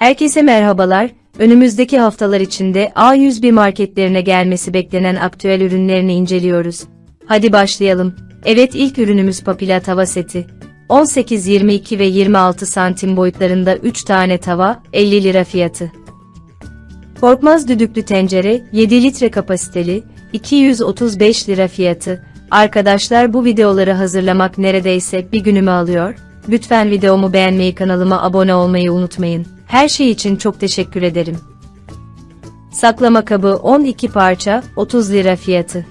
Herkese merhabalar. Önümüzdeki haftalar içinde A101 marketlerine gelmesi beklenen aktüel ürünlerini inceliyoruz. Hadi başlayalım. Evet ilk ürünümüz Papila tava seti. 18, 22 ve 26 santim boyutlarında 3 tane tava, 50 lira fiyatı. Korkmaz düdüklü tencere, 7 litre kapasiteli, 235 lira fiyatı. Arkadaşlar bu videoları hazırlamak neredeyse bir günümü alıyor. Lütfen videomu beğenmeyi kanalıma abone olmayı unutmayın. Her şey için çok teşekkür ederim. Saklama kabı 12 parça, 30 lira fiyatı.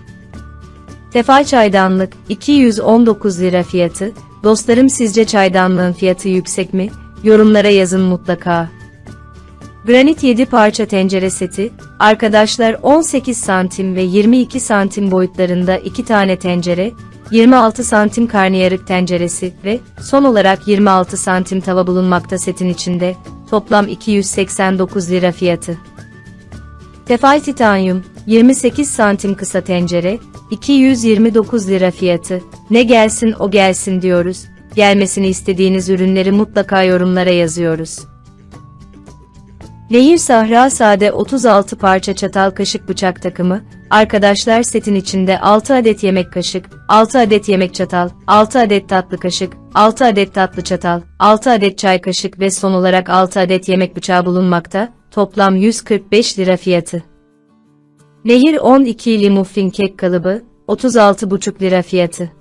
Tefal çaydanlık 219 lira fiyatı. Dostlarım sizce çaydanlığın fiyatı yüksek mi? Yorumlara yazın mutlaka. Granit 7 parça tencere seti, arkadaşlar 18 santim ve 22 santim boyutlarında 2 tane tencere, 26 santim karnıyarık tenceresi ve son olarak 26 santim tava bulunmakta setin içinde, toplam 289 lira fiyatı. Tefal titanyum, 28 santim kısa tencere, 229 lira fiyatı. Ne gelsin o gelsin diyoruz. Gelmesini istediğiniz ürünleri mutlaka yorumlara yazıyoruz. Nehir Sahra Sade 36 parça çatal kaşık bıçak takımı, arkadaşlar setin içinde 6 adet yemek kaşık, 6 adet yemek çatal, 6 adet tatlı kaşık, 6 adet tatlı çatal, 6 adet çay kaşık ve son olarak 6 adet yemek bıçağı bulunmakta, toplam 145 lira fiyatı. Nehir 12'li muffin kek kalıbı, 36,5 lira fiyatı.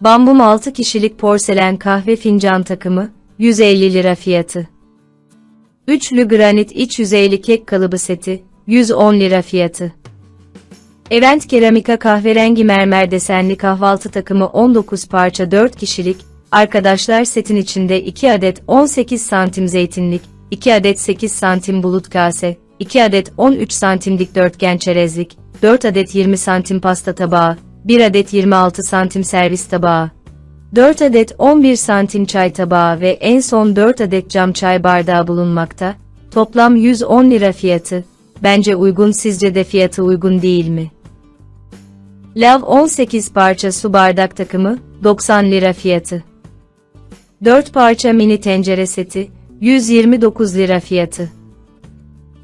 Bambum 6 kişilik porselen kahve fincan takımı, 150 lira fiyatı. Üçlü granit iç yüzeyli kek kalıbı seti, 110 lira fiyatı. Event keramika kahverengi mermer desenli kahvaltı takımı 19 parça 4 kişilik, arkadaşlar setin içinde 2 adet 18 santim zeytinlik, 2 adet 8 santim bulut kase, 2 adet 13 santim dikdörtgen çerezlik, 4 adet 20 santim pasta tabağı, 1 adet 26 santim servis tabağı, 4 adet 11 santim çay tabağı ve en son 4 adet cam çay bardağı bulunmakta. Toplam 110 lira fiyatı. Bence uygun sizce de fiyatı uygun değil mi? Lav 18 parça su bardak takımı 90 lira fiyatı. 4 parça mini tencere seti 129 lira fiyatı.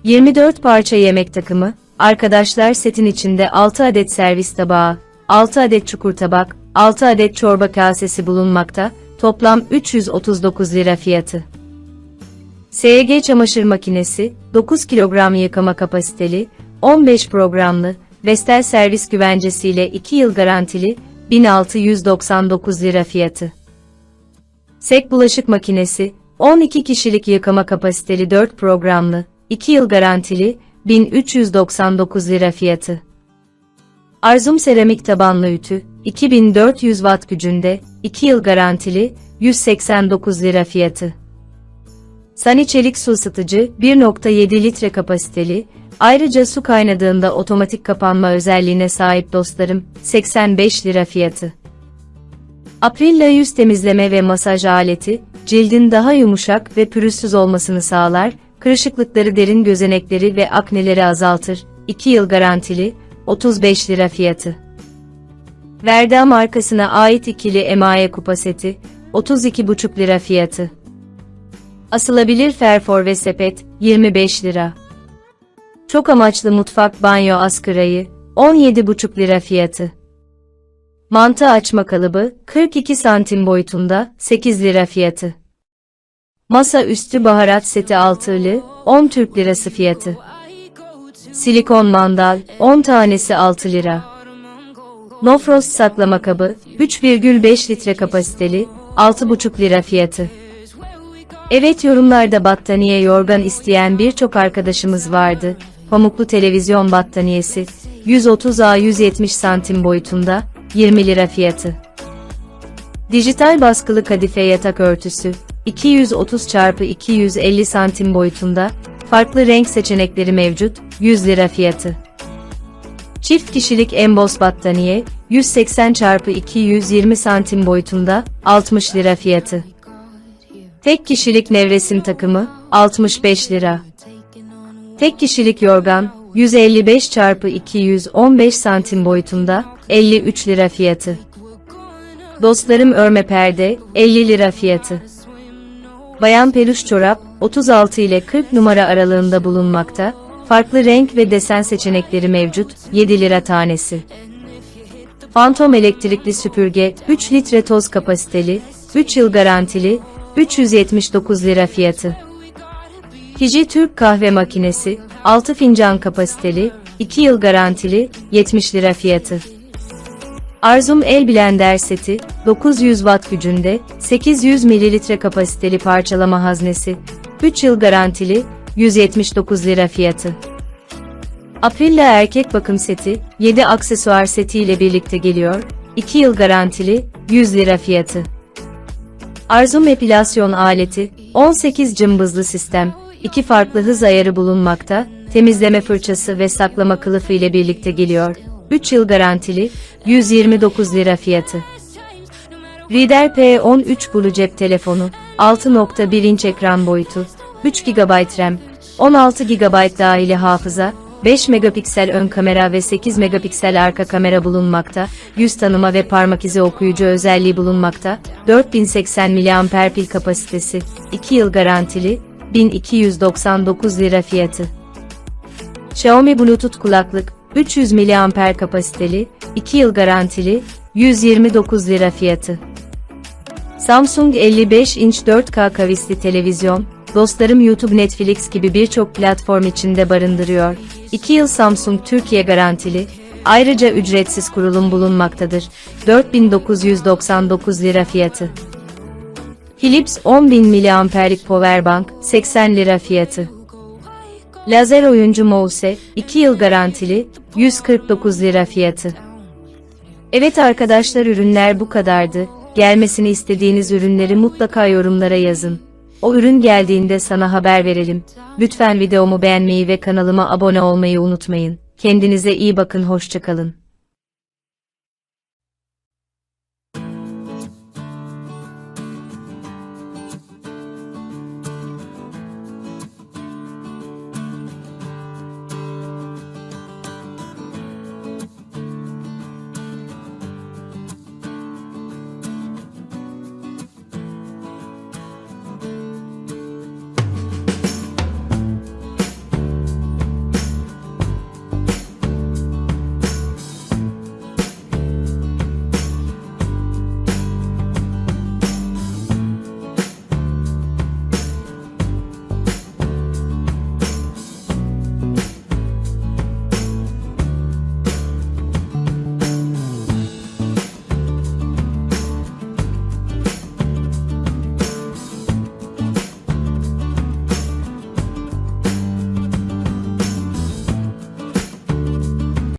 24 parça yemek takımı, arkadaşlar setin içinde 6 adet servis tabağı, 6 adet çukur tabak, 6 adet çorba kasesi bulunmakta, toplam 339 lira fiyatı. SG çamaşır makinesi, 9 kilogram yıkama kapasiteli, 15 programlı, Vestel servis güvencesiyle 2 yıl garantili, 1699 lira fiyatı. Sek bulaşık makinesi, 12 kişilik yıkama kapasiteli 4 programlı, 2 yıl garantili, 1399 lira fiyatı. Arzum seramik tabanlı ütü, 2400 watt gücünde, 2 yıl garantili, 189 lira fiyatı. Sani çelik su ısıtıcı, 1.7 litre kapasiteli, ayrıca su kaynadığında otomatik kapanma özelliğine sahip dostlarım, 85 lira fiyatı. Aprilla yüz temizleme ve masaj aleti, cildin daha yumuşak ve pürüzsüz olmasını sağlar, kırışıklıkları derin gözenekleri ve akneleri azaltır, 2 yıl garantili, 35 lira fiyatı. Verda markasına ait ikili emaye kupa seti, 32,5 lira fiyatı. Asılabilir ferfor ve sepet, 25 lira. Çok amaçlı mutfak banyo askırayı, 17,5 lira fiyatı. Mantı açma kalıbı, 42 santim boyutunda, 8 lira fiyatı. Masa üstü baharat seti altılı, 10 Türk lirası fiyatı. Silikon mandal, 10 tanesi 6 lira. No Frost saklama kabı, 3,5 litre kapasiteli, 6,5 lira fiyatı. Evet yorumlarda battaniye yorgan isteyen birçok arkadaşımız vardı. Pamuklu televizyon battaniyesi, 130A 170 santim boyutunda, 20 lira fiyatı. Dijital baskılı kadife yatak örtüsü, 230 x 250 santim boyutunda, farklı renk seçenekleri mevcut, 100 lira fiyatı. Çift kişilik emboss battaniye, 180 x 220 santim boyutunda, 60 lira fiyatı. Tek kişilik nevresim takımı, 65 lira. Tek kişilik yorgan, 155 x 215 santim boyutunda, 53 lira fiyatı. Dostlarım örme perde, 50 lira fiyatı. Bayan peluş çorap, 36 ile 40 numara aralığında bulunmakta, farklı renk ve desen seçenekleri mevcut, 7 lira tanesi. Phantom elektrikli süpürge, 3 litre toz kapasiteli, 3 yıl garantili, 379 lira fiyatı. Fiji Türk kahve makinesi, 6 fincan kapasiteli, 2 yıl garantili, 70 lira fiyatı. Arzum El Blender seti, 900 watt gücünde, 800 mililitre kapasiteli parçalama haznesi, 3 yıl garantili, 179 lira fiyatı. Aprilla erkek bakım seti, 7 aksesuar seti ile birlikte geliyor, 2 yıl garantili, 100 lira fiyatı. Arzum epilasyon aleti, 18 cımbızlı sistem, 2 farklı hız ayarı bulunmakta, temizleme fırçası ve saklama kılıfı ile birlikte geliyor, 3 yıl garantili, 129 lira fiyatı. Reader P13 Blue cep telefonu, 6.1 inç ekran boyutu, 3 GB RAM, 16 GB dahili hafıza, 5 megapiksel ön kamera ve 8 megapiksel arka kamera bulunmakta, yüz tanıma ve parmak izi okuyucu özelliği bulunmakta, 4080 mAh pil kapasitesi, 2 yıl garantili, 1299 lira fiyatı. Xiaomi Bluetooth kulaklık, 300 mAh kapasiteli, 2 yıl garantili, 129 lira fiyatı. Samsung 55 inç 4K kavisli televizyon, dostlarım YouTube Netflix gibi birçok platform içinde barındırıyor. 2 yıl Samsung Türkiye garantili, ayrıca ücretsiz kurulum bulunmaktadır. 4999 lira fiyatı. Philips 10.000 mAh'lik powerbank, 80 lira fiyatı. Lazer oyuncu mouse, 2 yıl garantili, 149 lira fiyatı. Evet arkadaşlar ürünler bu kadardı. Gelmesini istediğiniz ürünleri mutlaka yorumlara yazın. O ürün geldiğinde sana haber verelim. Lütfen videomu beğenmeyi ve kanalıma abone olmayı unutmayın. Kendinize iyi bakın hoşçakalın.